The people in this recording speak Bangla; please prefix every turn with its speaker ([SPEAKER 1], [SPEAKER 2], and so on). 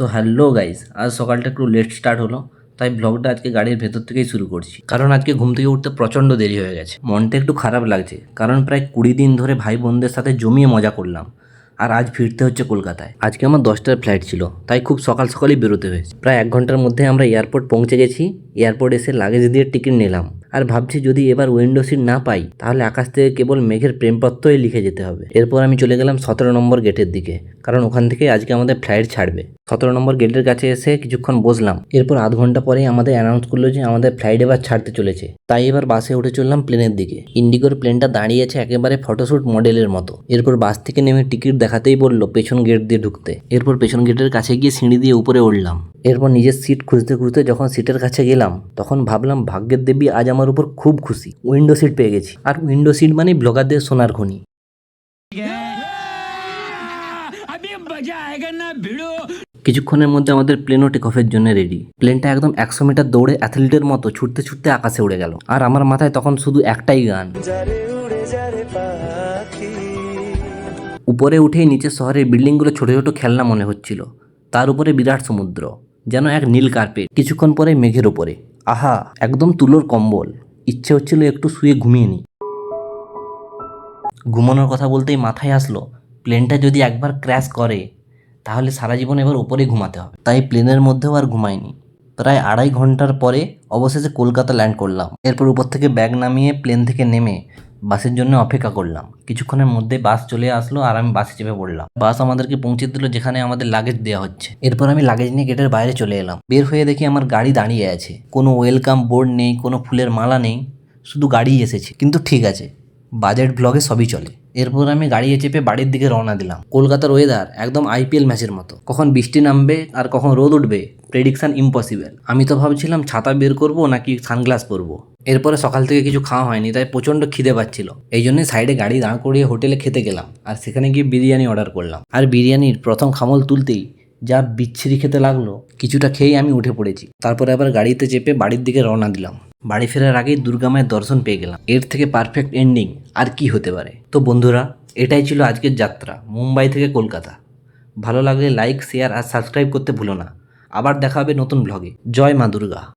[SPEAKER 1] সো হ্যালো গাইজ আজ সকালটা একটু লেট স্টার্ট হলো, তাই ব্লগটা আজকে গাড়ির ভেতর থেকেই শুরু করছি। কারণ আজকে ঘুম থেকে উঠতে প্রচণ্ড দেরি হয়ে গেছে। মনটা একটু খারাপ লাগছে, কারণ প্রায় কুড়ি দিন ধরে ভাই বোনদের সাথে জমিয়ে মজা করলাম। আর আজ ফিরতে হচ্ছে কলকাতায়। আজকে আমার দশটার ফ্লাইট ছিল, তাই খুব সকাল সকালই বেরোতে হয়েছে। প্রায় এক ঘণ্টার মধ্যে আমরা এয়ারপোর্ট পৌঁছে গেছি। এয়ারপোর্ট এসে লাগেজ দিয়ে টিকিট নিলাম। আর ভাবছি যদি এবার উইন্ডো সিট না পাই, তাহলে আকাশ থেকে কেবল মেঘের প্রেমপত্রই লিখে যেতে হবে। এরপর আমি চলে গেলাম সতেরো নম্বর গেটের দিকে, কারণ ওখান থেকে আজকে আমাদের ফ্লাইট ছাড়বে। সতেরো নম্বর গেটের কাছে এসে কিছুক্ষণ বসলাম। এরপর আধ ঘণ্টা পরেই আমাদের অ্যানাউন্স করল যে আমাদের ফ্লাইট এবার ছাড়তে চলেছে। তাই এবার বাসে উঠে চললাম প্লেনের দিকে। ইন্ডিগোর প্লেনটা দাঁড়িয়ে আছে একেবারে ফটোশ্যুট মডেলের মতো। এরপর বাস থেকে নেমে টিকিট দেখাতেই বলল পেছন গেট দিয়ে ঢুকতে। এরপর পেছন গেটের কাছে গিয়ে সিঁড়ি দিয়ে উপরে উঠলাম। এরপর নিজের সিট খুঁজতে খুঁজতে যখন সিটের কাছে গেলাম তখন ভাবলাম ভাগ্যের দেবী আজ আমার উপর খুব খুশি। উইন্ডো সিট পেয়ে গেছি। আর উইন্ডো সিট মানে ব্লগারদের সোনার খনি। কিছুক্ষণের মধ্যে আমাদের প্লেনও টেক অফের জন্য রেডি প্লেনটা একদম একশো মিটার দৌড়ে অ্যাথলিটের মতো ছুটতে ছুটতে আকাশে উড়ে গেল। আর আমার মাথায় তখন শুধু একটাই গান। উপরে উঠেই নিচের শহরের বিল্ডিংগুলো ছোট ছোট খেলনা মনে হচ্ছিল। তার উপরে বিরাট সমুদ্র। যেন এক নীল কার্পেট কিছুক্ষণ পরে মেঘের ওপরে আহা, একদম তুলোর কম্বল। ইচ্ছে হচ্ছিল একটু শুয়ে ঘুমিয়ে নিই। ঘুমানোর কথা বলতেই মাথায় আসলো, প্লেনটা যদি একবার ক্র্যাশ করে, তাহলে সারা জীবন এবার উপরেই ঘুমাতে হবে। তাই প্লেনের মধ্যেও আর ঘুমাইনি। প্রায় আড়াই ঘণ্টার পরে অবশেষে কলকাতা ল্যান্ড করলাম। এরপর উপর থেকে ব্যাগ নামিয়ে প্লেন থেকে নেমে বাসের জন্য অপেক্ষা করলাম। কিছুক্ষণের মধ্যে বাস চলে আসলো আর আমি বাসে চেপে পড়লাম। বাস আমাদেরকে পৌঁছে দিল যেখানে আমাদের লাগেজ দেওয়া হচ্ছে। এরপর আমি লাগেজ নিয়ে গেটের বাইরে চলে এলাম। বের হয়ে দেখি আমার গাড়ি দাঁড়িয়ে আছে। কোনো ওয়েলকাম বোর্ড নেই, কোনো ফুলের মালা নেই, শুধু গাড়িই এসেছে। কিন্তু ঠিক আছে বাজেট ব্লগে সবই চলে। এরপর আমি গাড়িয়ে চেপে বাড়ির দিকে রওনা দিলাম। কলকাতার ওয়েদার একদম আইপিএল ম্যাচের মতো। কখন বৃষ্টি নামবে আর কখন রোদ উঠবে প্রেডিকশান ইম্পসিবল আমি তো ভাবছিলাম ছাতা বের করব নাকি সানগ্লাস পরবো। এরপরে সকাল থেকে কিছু খাওয়া হয়নি, তাই প্রচণ্ড খিদে পাচ্ছিল। এই জন্যই সাইডে গাড়ি দাঁড় করিয়ে হোটেলে খেতে গেলাম, আর সেখানে গিয়ে বিরিয়ানি অর্ডার করলাম। আর বিরিয়ানির প্রথম খামল তুলতেই যা বিচ্ছিরি খেতে লাগল, কিছুটা খেয়েই আমি উঠে পড়েছি। তারপরে আবার গাড়িতে চেপে বাড়ির দিকে রওনা দিলাম। বাড়ি ফেরার আগেই দুর্গা মায়ের দর্শন পেয়ে গেলাম। এর থেকে পারফেক্ট এন্ডিং আর কি হতে পারে? তো বন্ধুরা, এটাই ছিল আজকের যাত্রা, মুম্বাই থেকে কলকাতা। ভালো লাগলে লাইক শেয়ার আর সাবস্ক্রাইব করতে ভুলো না। আবার দেখা হবে নতুন ব্লগে জয় মা দুর্গা।